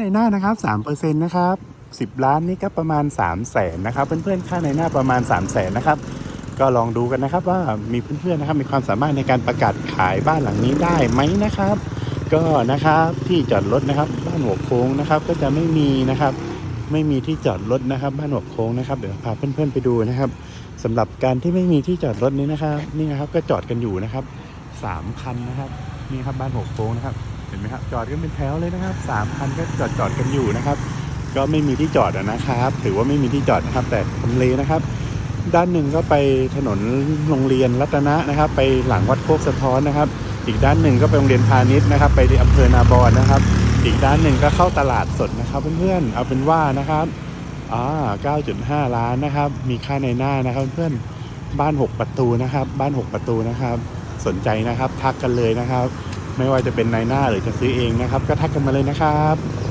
ในหน้านะครับสามเปอร์เซ็นต์นะครับสิบล้านนี่ก็ประมาณ3ามแสนนะครับเพื่อนๆค่าในหน้าประมาณ3ามแสนนะครับก็ลองดูกันนะครับว่ามีเพื่อนๆนะครับมีความสามารถในการประกาศขายบ้านหลังนี้ได้ไหมนะครับ ก็นะครับที่จอดรถนะครับ บ้านหัวโค้งนะครับ ก็จะไม่มีนะครับ ไม่มีที่จอดรถนะครับ บ้านหัวโค้งนะครับเดี๋ยวพาเพื่อนๆไปดูนะครับสำหรับการที่ไม่มีที่จอดรถนี้นะครับ นี่นะครับก็จอดกันอยู่นะครับสามคันนะครับนี่ครับบ้านหัวโค้งนะครับ ห็นไหมครับจอดกันเป็นแถวเลยนะครับสามคันก็จอดจอดกันอยู่นะครับ ก็ไม่มีที่จอดนะครับ ถือว่าไม่มีที่จอดนะครับ แต่ทำเลนะครับ ด้านหนึ่งก็ไปถนนโรงเรียนรัตนะนะครับ ไปหลังวัดโคกสะท้อนนะครับ อีกด้านหนึ่งก็ไปโรงเรียนพาณิชย์นะครับ ไปที่อำเภอนาบอนนะครับ อีกด้านหนึ่งก็เข้าตลาดสดนะครับเพื่อนๆเอาเป็นว่านะครับอ่า9.5 ล้านนะครับ มีค่าในหน้านะครับเพื่อนบ้าน 6 ประตูนะครับ บ้าน 6 ประตูนะครับ สนใจนะครับ ทักกันเลยนะครับ ไม่ว่าจะเป็นในหน้าหรือจะซื้อเองนะครับ ก็ทักกันมาเลยนะครับ